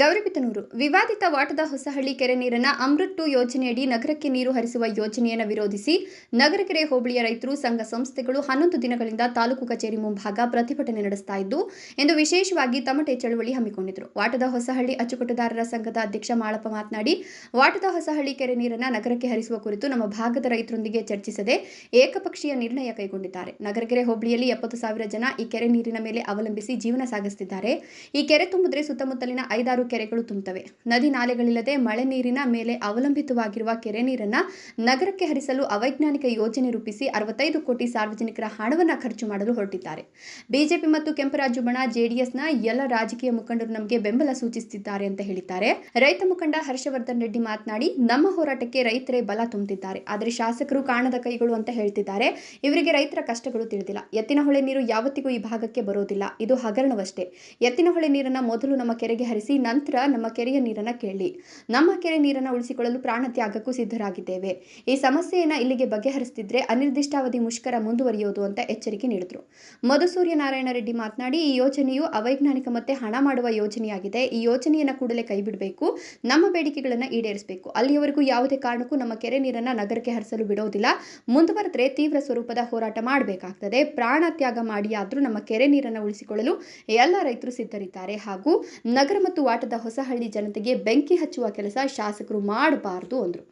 ಗೌರಿಬಿದನೂರು. ವಿವಾದಿತ ವಾಟದ ಹೊಸಹಳ್ಳಿ ಕೆರೆ ನೀರನ್ನ ಅಮೃತ್ ಟು ಯೋಜನೆಯಡಿ ನಗರಕ್ಕೆ ನೀರು ಹರಿಸುವ ಯೋಜನೆಯನ್ನು ವಿರೋಧಿಸಿ ನಗರಕೆರೆ ಹೋಬಳಿಯ ರೈತರು, ಸಂಘ ಸಂಸ್ಥೆಗಳು ಹನ್ನೊಂದು ದಿನಗಳಿಂದ ತಾಲೂಕು ಕಚೇರಿ ಮುಂಭಾಗ ಪ್ರತಿಭಟನೆ ನಡೆಸ್ತಾ ಇದ್ದು, ಎಂದು ವಿಶೇಷವಾಗಿ ತಮಟೆ ಚಳವಳಿ ಹಮ್ಮಿಕೊಂಡಿದ್ದರು ವಾಟದ ಹೊಸಹಳ್ಳಿ ಅಚ್ಚುಕಟ್ಟುದಾರರ ಸಂಘದ ಅಧ್ಯಕ್ಷ ಮಾಳಪ್ಪ ಮಾತನಾಡಿ, ವಾಟದ ಹೊಸಹಳ್ಳಿ ಕೆರೆ ನೀರನ್ನ ನಗರಕ್ಕೆ ಹರಿಸುವ ಕುರಿತು ನಮ್ಮ ಭಾಗದ ರೈತರೊಂದಿಗೆ ಚರ್ಚಿಸದೆ ಏಕಪಕ್ಷೀಯ ನಿರ್ಣಯ ಕೈಗೊಂಡಿದ್ದಾರೆ. ನಗರಕೆರೆ ಹೋಬಳಿಯಲ್ಲಿ ಎಪ್ಪತ್ತು ಸಾವಿರ ಜನ ಈ ಕೆರೆ ನೀರಿನ ಮೇಲೆ ಅವಲಂಬಿಸಿ ಜೀವನ ಸಾಗಿಸುತ್ತಿದ್ದಾರೆ ಈ ಕೆರೆ ತುಂಬಿದ್ರೆ ಸುತ್ತಮುತ್ತಲಿನ ಐದಾರು ಕೆರೆಗಳು ತುಂಬುತ್ತವೆ ನದಿ ನಾಲೆಗಳಿಲ್ಲದೆ ಮಳೆ ನೀರಿನ ಮೇಲೆ ಅವಲಂಬಿತವಾಗಿರುವ ಕೆರೆ ನೀರನ್ನ ನಗರಕ್ಕೆ ಹರಿಸಲು ಅವೈಜ್ಞಾನಿಕ ಯೋಜನೆ ರೂಪಿಸಿ ಅರವತ್ತೈದು ಕೋಟಿ ಸಾರ್ವಜನಿಕರ ಹಣವನ್ನ ಖರ್ಚು ಮಾಡಲು ಹೊರಟಿದ್ದಾರೆ. ಬಿಜೆಪಿ ಮತ್ತು ಕೆಂಪರಾಜು ಬಣ, ಜೆಡಿಎಸ್ನ ಎಲ್ಲ ರಾಜಕೀಯ ಮುಖಂಡರು ನಮಗೆ ಬೆಂಬಲ ಸೂಚಿಸುತ್ತಿದ್ದಾರೆ ಅಂತ ಹೇಳಿದ್ದಾರೆ. ರೈತ ಮುಖಂಡ ಹರ್ಷವರ್ಧನ್ ರೆಡ್ಡಿ ಮಾತನಾಡಿ, ನಮ್ಮ ಹೋರಾಟಕ್ಕೆ ರೈತರೇ ಬಲ ತುಂಬುತ್ತಿದ್ದಾರೆ. ಆದರೆ ಶಾಸಕರು ಕಾಣದ ಕೈಗಳು ಅಂತ ಹೇಳ್ತಿದ್ದಾರೆ. ಇವರಿಗೆ ರೈತರ ಕಷ್ಟಗಳು ತಿಳಿದಿಲ್ಲ. ಎತ್ತಿನಹೊಳೆ ನೀರು ಯಾವತ್ತಿಗೂ ಈ ಭಾಗಕ್ಕೆ ಬರೋದಿಲ್ಲ. ಇದು ಹಗರಣವಷ್ಟೇ. ಎತ್ತಿನಹೊಳೆ ನೀರನ್ನ ಮೊದಲು ನಮ್ಮ ಕೆರೆಗೆ ಹರಿಸಿ ನಂತರ ನಮ್ಮ ಕೆರೆಯ ನೀರನ್ನ ಕೇಳಿ. ನಮ್ಮ ಕೆರೆ ನೀರನ್ನ ಉಳಿಸಿಕೊಳ್ಳಲು ಪ್ರಾಣ ತ್ಯಾಗಕ್ಕೂ ಸಿದ್ಧರಾಗಿದ್ದೇವೆ. ಈ ಸಮಸ್ಯೆಯನ್ನ ಇಲ್ಲಿಗೆ ಬಗೆಹರಿಸುತ್ತಿದ್ರೆ ಅನಿರ್ದಿಷ್ಟಾವಧಿ ಮುಷ್ಕರ ಮುಂದುವರಿಯೋದು ಅಂತ ಎಚ್ಚರಿಕೆ ನೀಡಿದರು. ಮಧುಸೂರ್ಯ ನಾರಾಯಣ ರೆಡ್ಡಿ ಮಾತನಾಡಿ, ಈ ಯೋಜನೆಯು ಅವೈಜ್ಞಾನಿಕ ಮತ್ತೆ ಹಣ ಮಾಡುವ ಯೋಜನೆಯಾಗಿದೆ. ಈ ಯೋಜನೆಯನ್ನ ಕೂಡಲೇ ಕೈಬಿಡಬೇಕು. ನಮ್ಮ ಬೇಡಿಕೆಗಳನ್ನು ಈಡೇರಿಸಬೇಕು. ಅಲ್ಲಿಯವರೆಗೂ ಯಾವುದೇ ಕಾರಣಕ್ಕೂ ನಮ್ಮ ಕೆರೆ ನೀರನ್ನ ನಗರಕ್ಕೆ ಹರಿಸಲು ಬಿಡೋದಿಲ್ಲ. ಮುಂದುವರೆದ್ರೆ ತೀವ್ರ ಸ್ವರೂಪದ ಹೋರಾಟ ಮಾಡಬೇಕಾಗ್ತದೆ. ಪ್ರಾಣ ತ್ಯಾಗ ಮಾಡಿಯಾದರೂ ನಮ್ಮ ಕೆರೆ ನೀರನ್ನು ಉಳಿಸಿಕೊಳ್ಳಲು ಎಲ್ಲ ರೈತರು ಸಿದ್ಧರಿದ್ದಾರೆ. ಹಾಗೂ ನಗರ ಮತ್ತು ವಾಟದ ಹೊಸಹಳ್ಳಿ ಜನತೆಗೆ ಬೆಂಕಿ ಹಚ್ಚುವ ಕೆಲಸ ಶಾಸಕರು ಮಾಡಬಾರದು ಅಂದರು.